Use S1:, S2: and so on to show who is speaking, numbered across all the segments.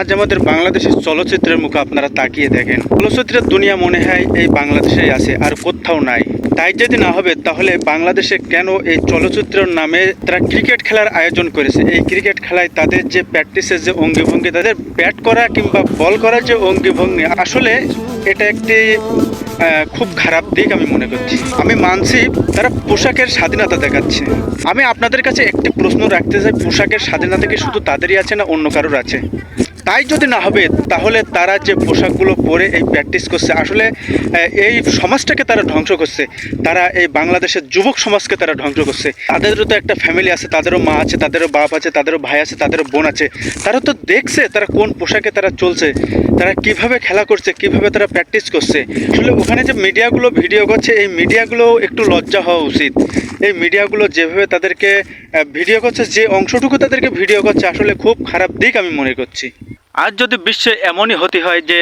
S1: আজ আমাদের বাংলাদেশের চলচ্চিত্রের মুখে আপনারা তাকিয়ে দেখেন। চলচ্চিত্রের দুনিয়া মনে হয় এই বাংলাদেশেই আছে, আর কোথাও নাই। তাই যদি না হবে, তাহলে বাংলাদেশে কেন এই চলচ্চিত্রের নামে তারা ক্রিকেট খেলার আয়োজন করেছে? এই ক্রিকেট খেলায় তাদের যে প্র্যাকটিসের যে অঙ্গিভঙ্গি, তাদের ব্যাট করা কিংবা বল করার যে অঙ্গিভঙ্গি, আসলে এটা একটি খুব খারাপ দিক আমি মনে করছি। আমি মানছি তারা পোশাকের স্বাধীনতা দেখাচ্ছে। আমি আপনাদের কাছে একটি প্রশ্ন রাখতে চাই, পোশাকের স্বাধীনতা কি শুধু তাদেরই আছে না অন্য কারোর আছে? তাই যদি না হবে, তাহলে তারা যে পোশাকগুলো পরে এই প্র্যাকটিস করছে, আসলে এই সমাজটাকে তারা ধ্বংস করছে। তারা এই বাংলাদেশের যুবক সমাজকে তারা ধ্বংস করছে। তাদেরও তো একটা ফ্যামিলি আছে, তাদেরও মা আছে, তাদেরও বাপ আছে, তাদেরও ভাই আছে, তাদেরও বোন আছে। তারা তো দেখছে তারা কোন পোশাকে তারা চলছে, তারা কীভাবে খেলা করছে, কীভাবে তারা প্র্যাকটিস করছে। আসলে ওখানে যে মিডিয়াগুলো ভিডিও করছে, এই মিডিয়াগুলো একটু লজ্জা হওয়া উচিত। এই মিডিয়াগুলো যেভাবে তাদেরকে ভিডিও করছে, যে অংশটুকু তাদেরকে ভিডিও করছে, আসলে খুব খারাপ দিক আমি মনে করছি। আজ যদি বিশ্বে এমনই হতে হয় যে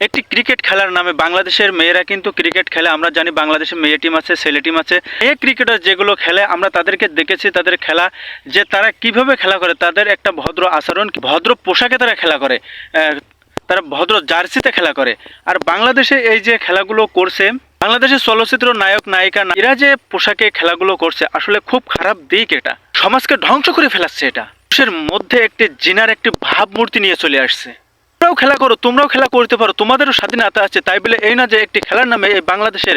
S1: একটি ক্রিকেট খেলার নামে বাংলাদেশের মেয়েরা কিন্তু ক্রিকেট খেলে, আমরা জানি বাংলাদেশের মেয়ে টিম আছে, ছেলে টিম আছে এই ক্রিকেটার যেগুলো খেলে, আমরা তাদেরকে দেখেছি, তাদের খেলা যে তারা কীভাবে খেলা করে, তাদের একটা ভদ্র আচরণ, ভদ্র পোশাকে তারা খেলা করে তারা ভদ্র জার্সিতে খেলা করে। আর বাংলাদেশে এই যে খেলাগুলো করছে, বাংলাদেশের চলচ্চিত্র নায়ক, নায়িকা, এরা যে পোশাকে খেলাগুলো করছে, আসলে খুব খারাপ দিক এটা। সমাজকে ধ্বংস করে ফেলাচ্ছে এটা। মানুষের মধ্যে একটি জিনার একটি ভাবমূর্তি নিয়ে চলে আসছে। তোমরাও খেলা করো, তোমরাও খেলা করতে পারো, তোমাদেরও স্বাধীনতা আছে, তাই বলে এই না যে একটি খেলার নামে এই বাংলাদেশের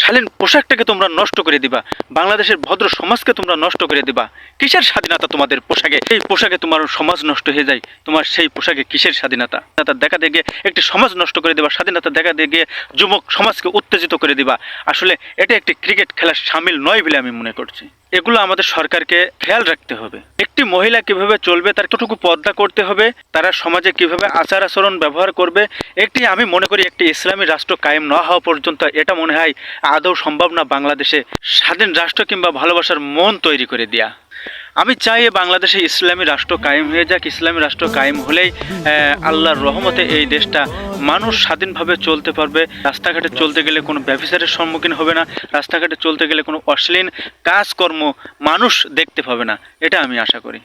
S1: শালীন পোশাকটাকে তোমরা নষ্ট করে দিবা, বাংলাদেশের ভদ্র সমাজকে তোমরা নষ্ট করে দিবা। কিসের স্বাধীনতা তোমাদের পোশাকে? এই পোশাকে তোমার সমাজ নষ্ট হয়ে যায়, তোমার সেই পোশাকে কিসের স্বাধীনতা? দেখা দিয়ে একটি সমাজ নষ্ট করে দিবা, স্বাধীনতা দেখা দিয়ে যুবক সমাজকে উত্তেজিত করে দিবা। আসলে এটা একটি ক্রিকেট খেলার সামিল নয় বলে আমি মনে করছি। এগুলো আমাদের সরকারকে খেয়াল রাখতে হবে। একটি মহিলা কীভাবে চলবে, তার কতটুকু পদ্মা করতে হবে, তারা সমাজে কীভাবে আচার আচরণ ব্যবহার করবে একটি আমি মনে করি একটি ইসলামী রাষ্ট্র কায়েম না হওয়া পর্যন্ত এটা মনে হয় আদৌ সম্ভব না বাংলাদেশে। স্বাধীন রাষ্ট্র কিংবা ভালোবাসার মন তৈরি করে দেয়া। আমি চাই বাংলাদেশে ইসলামী রাষ্ট্র কায়েম হয়ে যাক। ইসলামী রাষ্ট্র কায়েম হলেই আল্লাহর রহমতে এই দেশটা মানুষ স্বাধীনভাবে চলতে পারবে। রাস্তাঘাটে চলতে গেলে কোনো ব্যবসারের সম্মুখীন হবে না। রাস্তাঘাটে চলতে গেলে কোনো অশ্লীল কাজকর্ম মানুষ দেখতে পাবে না। এটা আমি আশা করি।